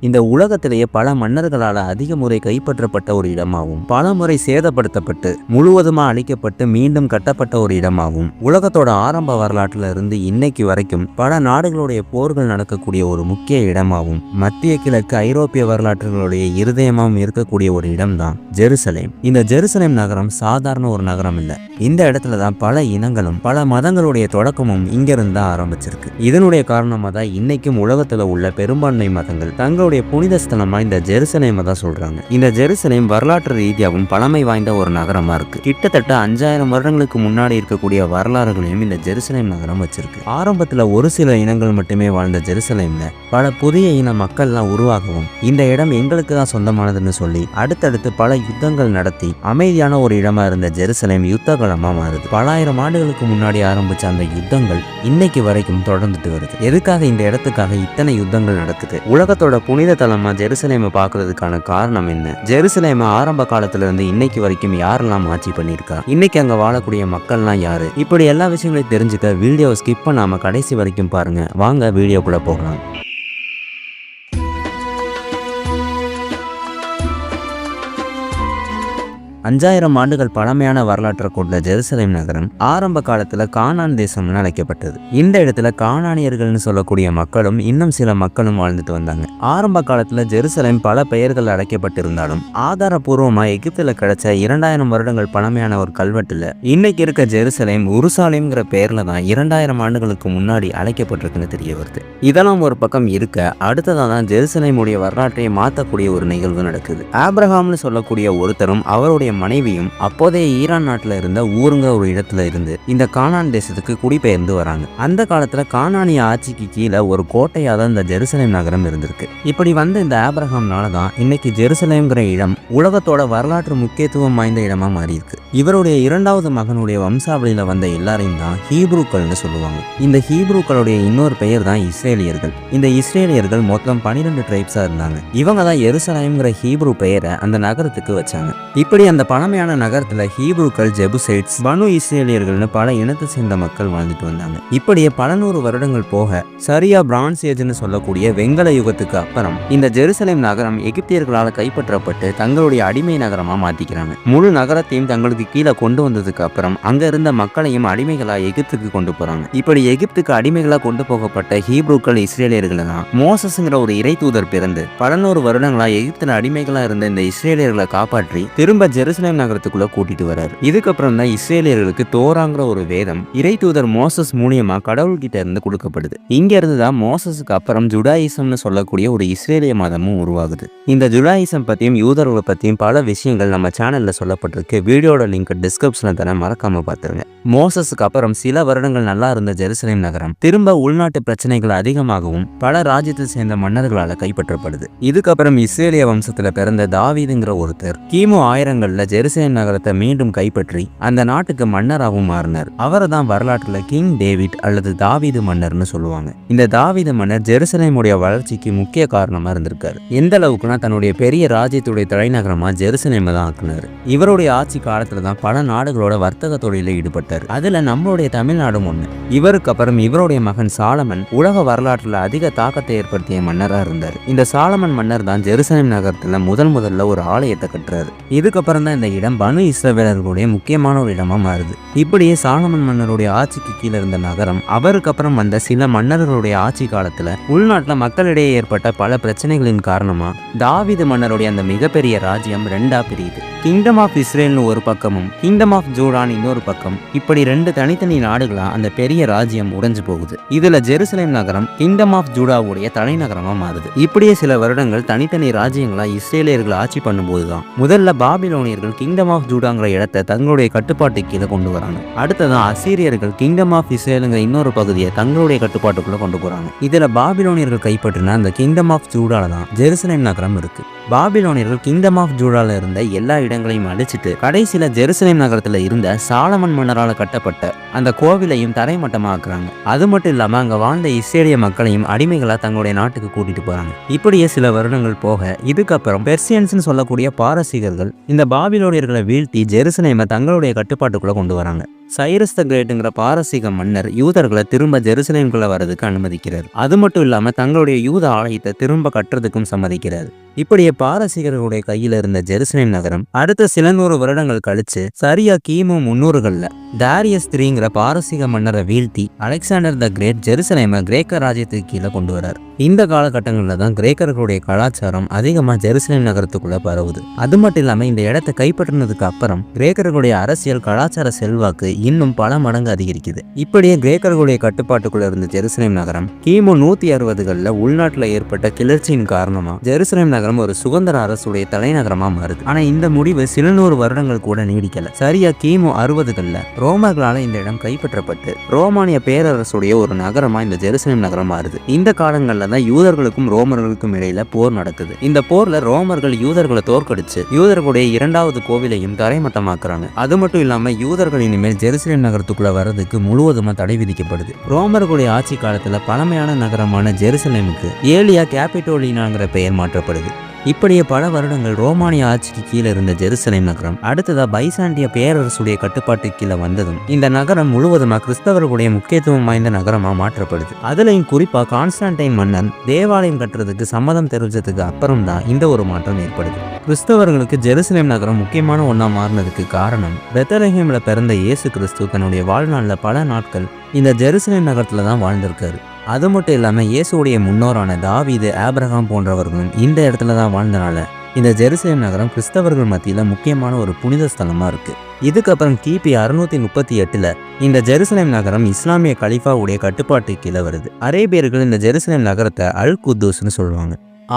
இந்த உலகத்திலேயே பல மன்னர்களால் அதிக முறை கைப்பற்றப்பட்ட ஒரு இடமாகும். பல முறை சேதப்படுத்தப்பட்டு முழுவதுமா அழிக்கப்பட்டு மீண்டும் கட்டப்பட்ட ஒரு இடமாகும். உலகத்தோட ஆரம்ப வரலாற்றுல இருந்து இன்னைக்கு வரைக்கும் பல நாடுகளுடைய போர்கள் நடக்கக்கூடிய ஒரு முக்கிய இடமாகும். மத்திய கிழக்கு ஐரோப்பிய வரலாற்றுகளுடைய இருதயமாகவும் இருக்கக்கூடிய ஒரு இடம்தான் ஜெருசலேம். இந்த ஜெருசலேம் நகரம் சாதாரண ஒரு நகரம் இல்ல. இந்த இடத்துல தான் பல இனங்களும் பல மதங்களுடைய தொடக்கமும் இங்கிருந்து தான் ஆரம்பிச்சிருக்கு. இதனுடைய காரணமாக தான் இன்னைக்கும் உலகத்துல உள்ள பெரும்பான்மை மதங்கள் தங்கள் இஸ்ரேலுடைய புனித இந்த ஜெருசலேமை தான் சொல்கிறாங்க இந்த ஜெருசலேம் வரலாற்று ரீதியாகவும் பழமை வாய்ந்த ஒரு நகரமாக இருக்கு. கிட்டத்தட்ட அஞ்சாயிரம் வருடங்களுக்கு முன்னாடி இருக்கக்கூடிய வரலாறுகளையும் இந்த ஜெருசலேம் நகரம் வச்சிருக்கு. ஆரம்பத்தில் ஒரு சில இனங்கள் மட்டுமே வாழ்ந்த ஜெருசலேமில் பல புதிய இன மக்கள்லாம் உருவாகவும் இந்த இடம் எங்களுக்கு தான் சொந்தமானதுன்னு சொல்லி அடுத்தடுத்து பல யுத்தங்கள் நடத்தி அமைதியான ஒரு இடமா இருந்த ஜெருசலேம் யுத்த களமா மாறுது. பலாயிரம் ஆண்டுகளுக்கு முன்னாடி ஆரம்பிச்ச அந்த யுத்தங்கள் இன்னைக்கு வரைக்கும் தொடர்ந்துட்டு வருது. எதுக்காக இந்த இடத்துக்காக இத்தனை யுத்தங்கள் நடக்குது? உலகத்தோட புனித தலமா ஜெருசலேமை பார்க்கிறதுக்கான காரணம் என்ன? ஜெருசலேமை ஆரம்ப காலத்துல இருந்து இன்னைக்கு வரைக்கும் யாரெல்லாம் ஆட்சி பண்ணியிருக்கா? இன்னைக்கு அங்க வாழக்கூடிய மக்கள்லாம் யாரு? இப்படி எல்லா விஷயங்களையும் தெரிஞ்சுக்க வீடியோ ஸ்கிப் பண்ணாம கடைசி வரைக்கும் பாருங்க. வாங்க வீடியோக்குள்ளே போகலாம். அஞ்சாயிரம் ஆண்டுகள் பழமையான வரலாற்றை கொண்ட ஜெருசலேம் நகரம் ஆரம்ப காலத்துல கானான் தேசம்னு அழைக்கப்பட்டது. இந்த இடத்துல கானானியர்கள்னு சொல்லக்கூடிய மக்களும் இன்னும் சில மக்களும் வாழ்ந்துட்டு வந்தாங்க. ஆரம்ப காலத்துல ஜெருசலேம் பல பெயர்கள் அழைக்கப்பட்டிருந்தாலும் ஆதாரபூர்வமா எகிப்துல கிடைச்ச இரண்டாயிரம் வருடங்கள் பழமையான ஒரு கல்வெட்டுல இன்னைக்கு இருக்க ஜெருசலேம் உருசாலேம்ங்கிற பெயரில் தான் இரண்டாயிரம் ஆண்டுகளுக்கு முன்னாடி அழைக்கப்பட்டிருக்குன்னு தெரிய வருது. இதெல்லாம் ஒரு பக்கம் இருக்க அடுத்ததாக தான் ஜெருசலேமுடைய வரலாற்றை மாற்றக்கூடிய ஒரு நிகழ்வு நடக்குது. ஆப்ரஹாம்னு சொல்லக்கூடிய ஒருத்தரும் அவருடைய மனைவியும் அப்போதைய ஈரான் நாட்டில் இருந்த ஊருங்க ஒரு இடத்துல இருந்து இந்த கானான் தேசத்துக்கு குடிபெயர்ந்து வராங்க. அந்த காலத்துல கானானிய ஆட்சிக்கு கீழே ஒரு கோட்டையாக தான் இந்த ஜெருசலேம் நகரம் இருந்திருக்கு. இப்படி வந்த இந்த ஆப்ரஹாம்னால தான் இன்னைக்கு ஜெருசலேம்ங்கிற இடம் உலகத்தோட வரலாற்று முக்கியத்துவம் வாய்ந்த இடமா மாறி இருக்கு இவருடைய இரண்டாவது மகனுடைய வம்சாவளியில வந்த எல்லாரையும் தான் ஹீப்ரூக்கள்னு சொல்லுவாங்க. இந்த ஹீப்ரூக்களுடைய இன்னொரு பெயர் தான் இஸ்ரேலியர்கள். இந்த இஸ்ரேலியர்கள் மொத்தம் பன்னிரெண்டு ட்ரைப்ஸாக இருந்தாங்க. இவங்க தான் எருசலேம்ங்கிற ஹீப்ரூ பெயரை அந்த நகரத்துக்கு வச்சாங்க. இப்படி அந்த பழமையான நகரத்துல ஹீப்ரூக்கள் ஜெபுசைட்ஸ் பனு இஸ்ரேலியர்கள்னு பல இனத்தை சேர்ந்த மக்கள் வாழ்ந்துட்டு வந்தாங்க. இப்படியே பல நூறு வருடங்கள் போக சரியா பிரான்ஸ் ஏஜ்னு சொல்லக்கூடிய வெங்கல யுகத்துக்கு அப்புறம் இந்த ஜெருசலேம் நகரம் எகிப்தியர்களால் கைப்பற்றப்பட்டு தங்களுடைய அடிமை நகரமா மாத்திக்கிறாங்க. முழு நகரத்தையும் தங்களுக்கு கீழே கொண்டு வந்ததுக்கு அப்புறம் அங்க இருந்த மக்களையும் அடிமைகளா எகிப்துக்கு கொண்டு போறாங்க. இப்படி எகிப்துக்கு அடிமைகளா கொண்டு போகப்பட்ட ஹீப்ரூக்கள் இஸ்ரேலியர்கள் தான் மோசஸ்ங்கிற ஒரு இறை தூதர் பிறந்து பல நூறு வருடங்களா எகிப்தின் அடிமைகளா இருந்த இந்த இஸ்ரேலியர்களை காப்பாற்றி திரும்ப ஜெருசலேம் நகரத்துக்குள்ள கூட்டிட்டு வராரு இதுக்கப்புறம் தான் இஸ்ரேலியர்களுக்கு தோராங்கிற ஒரு வேதம் இறை தூதர் மோசஸ் மூலியமா கடவுள்கிட்ட இருந்து கொடுக்கப்படுது. இங்க இருந்து தான் மோசஸுக்கு அப்புறம் ஜுடாயிசம்னு சொல்லக்கூடிய ஒரு இஸ்ரேலிய மதமும் உருவாகுது. இந்த ஜுடாயிசம் பத்தியும் யூதர்களை பத்தியும் பல விஷயங்கள் நம்ம சேனல்ல சொல்லப்பட்டிருக்கு. வீடியோட லிங்க் டிஸ்கிரிப்ஷன்ல தர மறக்காம பார்த்துருங்க மோசஸுக்கு அப்புறம் சில வருடங்கள் நல்லா இருந்த ஜெருசலேம் நகரம் திரும்ப உள்நாட்டு பிரச்சனைகள் அதிகமாகவும் பல ராஜ்யத்தை சேர்ந்த மன்னர்களால் கைப்பற்றப்படுது. இதுக்கப்புறம் இஸ்ரேலிய வம்சத்துல பிறந்த தாவீதுங்கிற ஒருத்தர் கிமு ஆயிரங்கள்ல ஜெருசலேம் நகரத்தை மீண்டும் கைப்பற்றி அந்த நாட்டுக்கு மன்னராகவும் மாறினார். அவரை தான் வரலாற்றுல கிங் டேவிட் அல்லது தாவீது மன்னர்னு சொல்லுவாங்க. இந்த தாவீது மன்னர் ஜெருசலேமுடைய வளர்ச்சிக்கு முக்கிய காரணமா இருந்திருக்காரு. எந்த அளவுக்குனா தன்னுடைய பெரிய ராஜ்யத்துடைய தலைநகரமா ஜெருசலேமை தான் ஆக்குனாரு. இவருடைய ஆட்சி காலத்துல தான் பல நாடுகளோட வர்த்தக தொழிலில் ஈடுபட்டார். அதுல நம்மளுடைய தமிழ்நாடும் ஒண்ணு. இவருக்கு அப்புறம் இவருடைய மகன் சாலமன் உலக வரலாற்றுல அதிக தாக்கத்தை ஏற்படுத்திய மன்னரா இருந்தார். இந்த சாலமன் மன்னர் தான் ஜெருசலேம் நகரத்துல முதல் முதல்ல ஒரு ஆலயத்தை கட்டுறாரு. இதுக்கப்புறம் தான் இந்த இடம் பனு இஸ்ரவேலர்களுடைய முக்கியமான ஒரு இடமா மாறுது. இப்படியே சாலமன் மன்னருடைய ஆட்சிக்கு கீழே இருந்த நகரம் அவருக்கு அப்புறம் வந்த சில மன்னர்களுடைய ஆட்சி காலத்துல உள்நாட்டுல மக்களிடையே ஏற்பட்ட பல பிரச்சனைகளின் காரணமா தாவிது மன்னருடைய அந்த மிகப்பெரிய ராஜ்யம் ரெண்டா பிரியுது. கிங்டம் ஆஃப் இஸ்ரேல்னு ஒரு பக்கமும் கிங்டம் ஆஃப் ஜூடான் இன்னொரு பக்கம் இப்படி ரெண்டு தனித்தனி நாடுகளா அந்த பெரிய ராஜ்யம் உடைஞ்சு போகுது. இதுல ஜெருசலேம் நகரம் கிங்டம் ஆஃப் ஜூடாவுடைய தலைநகரமா மாறுது. இப்படியே சில வருடங்கள் தனித்தனி ராஜ்யங்களா இஸ்ரேலியர்கள் ஆட்சி பண்ணும்போது தான் முதல்ல அசீரியர்கள் கிங்டம் ஆஃப் ஜூடாங்கிற இடத்தை தங்களுடைய கட்டுப்பாட்டு கீழே கொண்டு வராங்க. அடுத்ததான் அசீரியர்கள் கிங்டம் ஆஃப் இஸ்ரேலுங்கிற இன்னொரு பகுதியை தங்களுடைய கட்டுப்பாட்டுக்குள்ள கொண்டு போறாங்க. இதுல பாபிலோனியர்கள் கைப்பற்றின அந்த கிங்டம் ஆஃப் ஜூடால தான் ஜெருசலேம் நகரம் இருக்கு. பாபிலோனியர்கள் கிங்டம் ஆஃப் ஜூடால இருந்த எல்லா இடங்களையும் அழிச்சிட்டு கடைசியில ஜெருசலேம் நகரத்துல இருந்த சாலமன் மன்னரால கட்டப்பட்ட அந்த கோவிலையும் தரைமட்டமாக்குறாங்க அது மட்டும் இல்லாம அங்க வாழ்ந்த இஸ்ரேலிய மக்களையும் அடிமைகளா தங்களுடைய நாட்டுக்கு கூட்டிட்டு போறாங்க. இப்படியே சில வருடங்கள் போக இதுக்கப்புறம் பெர்சியன்ஸ்னு சொல்லக்கூடிய பாரசீகர்கள் இந்த பாபிலோனியர்களை வீழ்த்தி ஜெருசலேமை தங்களுடைய கட்டுப்பாட்டுக்குள்ளே கொண்டு வராங்க. சைரஸ் த கிரேட்டுங்கிற பாரசீக மன்னர் யூதர்களை திரும்ப ஜெருசலேம்குள்ள வரதுக்கு அனுமதிக்கிறார். அது மட்டும் இல்லாம தங்களுடைய யூத ஆலயத்தை திரும்ப கட்டுறதுக்கும் சம்மதிக்கிறார். இப்படியே பாரசீகர்களுடைய கையில இருந்த ஜெருசலேம் நகரம் அடுத்த சில நூறு வருடங்கள் கழிச்சு சரியா கிமு முன்னூறுகள்ல தாரியஸ் த்ரீங்கிற பாரசீக மன்னரை வீழ்த்தி அலெக்சாண்டர் த கிரேட் ஜெருசலேமை கிரேக்க ராஜ்யத்துக்கு கீழே கொண்டு வரார் இந்த காலகட்டங்களில் தான் கிரேக்கர்களுடைய கலாச்சாரம் அதிகமா ஜெருசலேம் நகரத்துக்குள்ள பரவுது. அது மட்டும் இல்லாம இந்த இடத்தை கைப்பற்றினதுக்கு அப்புறம் கிரேக்கர்களுடைய அரசியல் கலாச்சார செல்வாக்கு இன்னும் பல மடங்கு அதிகரிக்குது. இப்படியே கிரேக்கர்களுடைய கட்டுப்பாட்டுக்குள்ள இருந்த ஜெருசலேம் நகரம் கிமு நூத்தி அறுபதுகளில் உள்நாட்டில் ஏற்பட்ட கிளர்ச்சியின் காரணமா ஜெருசலேம் நகரம் ஒரு சுதந்திர அரசுடைய தலைநகரமா மாறுது. ஆனா இந்த முடிவு சில நூறு வருடங்கள் கூட நீடிக்கல. சரியா கிமு அறுபதுகளில் ரோமர்களால இந்த இடம் கைப்பற்றப்பட்டு ரோமானிய பேரரசுடைய ஒரு நகரமா இந்த ஜெருசலேம் நகரம் மாறுது. இந்த காலங்களில் தான் யூதர்களுக்கும் ரோமர்களுக்கும் இடையில போர் நடக்குது. இந்த போர்ல ரோமர்கள் யூதர்களை தோற்கடிச்சு யூதர்களுடைய இரண்டாவது கோவிலையும் தரைமட்டமாக்குறாங்க. அது மட்டும் இல்லாம யூதர்கள் இனிமேல் ஜெருசலேம் நகரத்துக்குள்ளே வர்றதுக்கு முழுவதுமாக தடை விதிக்கப்படுது. ரோமர்களுடைய ஆட்சி காலத்தில் பழமையான நகரமான ஜெருசலேமுக்கு ஏலியா கேபிட்டோலினாங்கிற பெயர் மாற்றப்படுது. இப்படியே பல வருடங்கள் ரோமானிய ஆட்சிக்கு கீழே இருந்த ஜெருசலேம் நகரம் அடுத்ததா பைசாண்டிய பேரரசுடைய கட்டுப்பாட்டு கீழே வந்ததும் இந்த நகரம் முழுவதுமா கிறிஸ்தவர்களுடைய முக்கியத்துவம் வாய்ந்த நகரமா மாற்றப்படுது. அதுலயும் குறிப்பா கான்ஸ்டான்டைன் மன்னன் தேவாலயம் கட்டுறதுக்கு சம்மதம் தெரிவிச்சதுக்கு அப்புறம் தான் இந்த ஒரு மாற்றம் ஏற்படுது. கிறிஸ்தவர்களுக்கு ஜெருசலேம் நகரம் முக்கியமான ஒன்றா மாறினதுக்கு காரணம் பெத்தலஹேமில் பிறந்த இயேசு கிறிஸ்து தன்னுடைய வாழ்நாளில் பல நாட்கள் இந்த ஜெருசலேம் நகரத்தில் தான் வாழ்ந்திருக்காரு. அது மட்டும் இல்லாமல் இயேசுடைய முன்னோரான தாவீது ஆப்ரஹாம் போன்றவர்களும் இந்த இடத்துல தான் வாழ்ந்தனால இந்த ஜெருசலேம் நகரம் கிறிஸ்தவர்கள் மத்தியில் முக்கியமான ஒரு புனித ஸ்தலமாக இருக்குது இதுக்கப்புறம் கிபி அறுநூத்தி முப்பத்தி எட்டுல இந்த ஜெருசலேம் நகரம் இஸ்லாமிய கலிஃபாவுடைய கட்டுப்பாட்டு கீழே வருது. அரேபியர்கள் இந்த ஜெருசலேம் நகரத்தை அல் குத்தூஸ்னு சொல்லுவாங்க.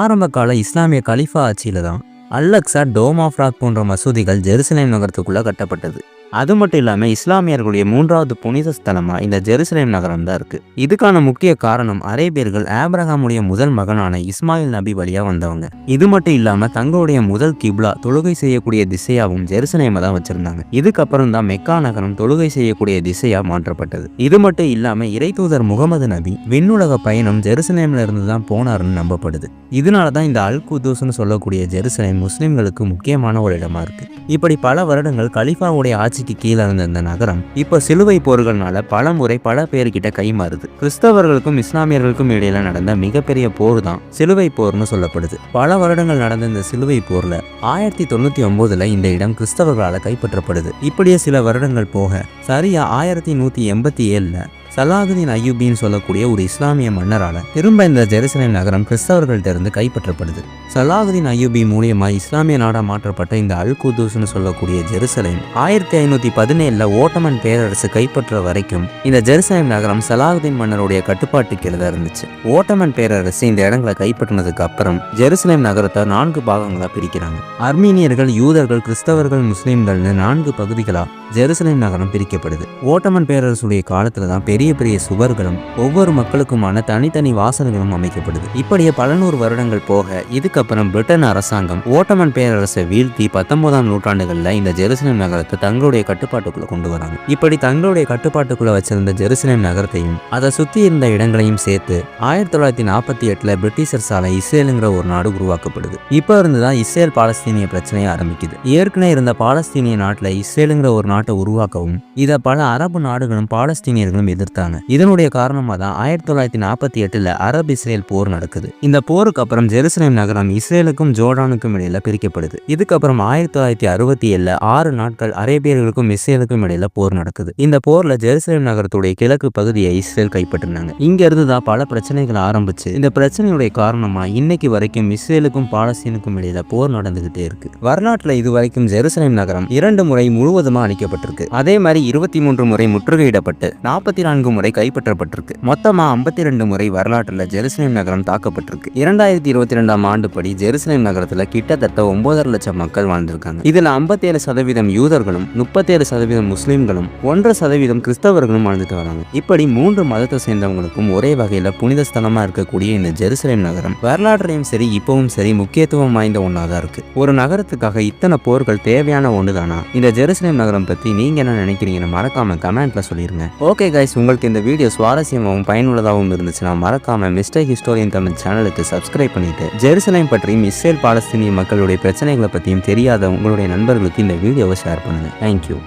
ஆரம்ப கால இஸ்லாமிய கலிஃபா ஆட்சியில் தான் அல்லக்ஸா டோம் ஆஃப் ராக் போன்ற மசூதிகள் ஜெருசலேம் நகரத்துக்குள்ளே கட்டப்பட்டது. அது மட்டும் இல்லாமல் இஸ்லாமியர்களுடைய மூன்றாவது புனித ஸ்தலமாக இந்த ஜெருசலேம் நகரம் தான் இருக்குது இதுக்கான முக்கிய காரணம் அரேபியர்கள் ஆப்ரஹாமுடைய முதல் மகனான இஸ்மாயில் நபி வழியாக வந்தவங்க. இது மட்டும் இல்லாமல் தங்களுடைய முதல் கிப்லா தொழுகை செய்யக்கூடிய திசையாகவும் ஜெருசலேமை தான் வச்சிருந்தாங்க. இதுக்கப்புறம் தான் மெக்கா நகரம் தொழுகை செய்யக்கூடிய திசையாக மாற்றப்பட்டது. இது மட்டும் இல்லாமல் இறை தூதர் முகமது நபி விண்ணுலக பயணம் ஜெருசலேம்ல இருந்து தான் போனாருன்னு நம்பப்படுது. இதனால தான் இந்த அல் குதூஸ்னு சொல்லக்கூடிய ஜெருசலேம் முஸ்லிம்களுக்கு முக்கியமான ஒரு இடமா இருக்கு. இப்படி பல வருடங்கள் கலிஃபாவுடைய ஆட்சி ஆட்சிக்கு கீழே இருந்த இந்த நகரம் இப்போ சிலுவை போர்கள்னால பல முறை பல பேர்கிட்ட கைமாறுது கிறிஸ்தவர்களுக்கும் இஸ்லாமியர்களுக்கும் இடையில நடந்த மிகப்பெரிய போர் தான் சிலுவை போர்னு சொல்லப்படுது. பல வருடங்கள் நடந்த இந்த சிலுவை போர்ல ஆயிரத்தி தொண்ணூத்தி ஒன்பதுல இந்த இடம் கிறிஸ்தவர்களால் கைப்பற்றப்படுது. இப்படியே சில வருடங்கள் போக சரியா ஆயிரத்தி நூத்தி எண்பத்தி ஏழுல சலாகுதீன் அய்யூபின்னு சொல்லக்கூடிய ஒரு இஸ்லாமிய மன்னரால திரும்ப இந்த ஜெருசலேம் நகரம் கிறிஸ்தவர்கள்ட்ட இருந்து கைப்பற்றப்படுது. சலாகுதீன் அய்யூபி மூலியமா இஸ்லாமிய நாடா மாற்றப்பட்ட இந்த அல் குதூஸ்னு சொல்லக்கூடிய ஜெருசலேம் ஆயிரத்தி ஐநூத்தி பதினேழுல ஓட்டமன் பேரரசு கைப்பற்ற வரைக்கும் இந்த ஜெருசலேம் நகரம் சலாகுதீன் மன்னருடைய கட்டுப்பாட்டு கீழே தான் இருந்துச்சு. ஓட்டமன் பேரரசு இந்த இடங்களை கைப்பற்றினதுக்கு அப்புறம் ஜெருசலேம் நகரத்தை நான்கு பாகங்களா பிரிக்கிறாங்க. அர்மீனியர்கள் யூதர்கள் கிறிஸ்தவர்கள் முஸ்லீம்கள் நான்கு பகுதிகளா ஜெருசலேம் நகரம் பிரிக்கப்படுது. ஓட்டமன் பேரரசுடைய காலத்துல தான் பெரிய பெரிய சுவர்களும் ஒவ்வொரு மக்களுக்குமான தனித்தனி வாசல்களும் அமைக்கப்படுது. இப்படியே பல நூறு வருடங்கள் போக இதுக்கப்புறம் பிரிட்டன் அரசாங்கம் ஓட்டமன் பேரரசை வீழ்த்தி பத்தொன்பதாம் நூற்றாண்டுகளில் இந்த ஜெருசலேம் நகரத்தை தங்களுடைய கட்டுப்பாட்டுக்குள்ள கொண்டு வராங்க. இப்படி தங்களுடைய கட்டுப்பாட்டுக்குள்ள வச்சிருந்த ஜெருசலேம் நகரத்தையும் அதை சுத்தி இருந்த இடங்களையும் சேர்த்து ஆயிரத்தி தொள்ளாயிரத்தி நாற்பத்தி எட்டுல பிரிட்டிஷர்ஸால இஸ்ரேலுங்கிற ஒரு நாடு உருவாக்கப்படுது. இப்போ இருந்துதான் இஸ்ரேல் பாலஸ்தீனிய பிரச்சனையை ஆரம்பிக்குது. ஏற்கனவே இருந்த பாலஸ்தீனிய நாட்டில் இஸ்ரேலுங்கிற ஒரு நாட்டை உருவாக்கவும் இதை பல அரபு நாடுகளும் பாலஸ்தீனியர்களும் எதிர்த்து எதிர்த்தாங்க இதனுடைய காரணமாக தான் ஆயிரத்தி தொள்ளாயிரத்தி நாற்பத்தி எட்டில் அரப் இஸ்ரேல் போர் நடக்குது. இந்த போருக்கு அப்புறம் ஜெருசலேம் நகரம் இஸ்ரேலுக்கும் ஜோர்டானுக்கும் இடையில பிரிக்கப்படுது. இதுக்கப்புறம் ஆயிரத்தி தொள்ளாயிரத்தி அறுபத்தி ஏழுல ஆறு நாட்கள் அரேபியர்களுக்கும் இஸ்ரேலுக்கும் இடையில போர் நடக்குது. இந்த போர்ல ஜெருசலேம் நகரத்துடைய கிழக்கு பகுதியை இஸ்ரேல் கைப்பற்றினாங்க. இங்க இருந்து தான் பல பிரச்சனைகள் ஆரம்பிச்சு. இந்த பிரச்சனையுடைய காரணமா இன்னைக்கு வரைக்கும் இஸ்ரேலுக்கும் பாலஸ்தீனுக்கும் இடையில போர் நடந்துகிட்டே இருக்கு. வரலாற்றுல இது வரைக்கும் ஜெருசலேம் நகரம் இரண்டு முறை முழுவதுமா அழிக்கப்பட்டிருக்கு. அதே மாதிரி இருபத்தி மூன்று முறை முற்றுகையிடப்பட்டு நாற்பத்தி நான்கு நான்கு முறை கைப்பற்றப்பட்டிருக்கு. மொத்தமா ஐம்பத்தி ரெண்டு முறை வரலாற்றுல ஜெருசலேம் நகரம் தாக்கப்பட்டிருக்கு. இரண்டாயிரத்தி இருபத்தி ரெண்டாம் ஆண்டு படி ஜெருசலேம் நகரத்துல கிட்டத்தட்ட ஒன்பதரை லட்சம் மக்கள் வாழ்ந்திருக்காங்க. இதுல ஐம்பத்தேழு சதவீதம் யூதர்களும் முப்பத்தேழு சதவீதம் முஸ்லீம்களும் ஒன்றரை சதவீதம் கிறிஸ்தவர்களும் வாழ்ந்துட்டு வராங்க. இப்படி மூன்று மதத்தை சேர்ந்தவங்களுக்கும் ஒரே வகையில புனித ஸ்தலமா இருக்கக்கூடிய இந்த ஜெருசலேம் நகரம் வரலாற்றையும் சரி இப்பவும் சரி முக்கியத்துவம் வாய்ந்த ஒன்றா தான் இருக்கு. ஒரு நகரத்துக்காக இத்தனை போர்கள் தேவையான ஒண்ணுதானா? இந்த ஜெருசலேம் நகரம் பத்தி நீங்க என்ன நினைக்கிறீங்கன்னு மறக்காம கமெண்ட்ல சொல்லிருங்க. ஓகே கைஸ் உங்களுக்கு இந்த வீடியோ சுவாரஸ்யமாகவும் பயனுள்ளதாகவும் இருந்துச்சுன்னா மறக்காம மிஸ்டேக் ஹிஸ்டோரியன் தமிழ் சேனலுக்கு சப்ஸ்கிரைப் பண்ணிட்டு ஜெருசலேம் பற்றியும் இஸ்ரேல் பாலஸ்தீனிய மக்களுடைய பிரச்சனைகளை பற்றியும் தெரியாத உங்களுடைய நண்பர்களுக்கு இந்த வீடியோவை ஷேர் பண்ணுங்க. தேங்க்யூ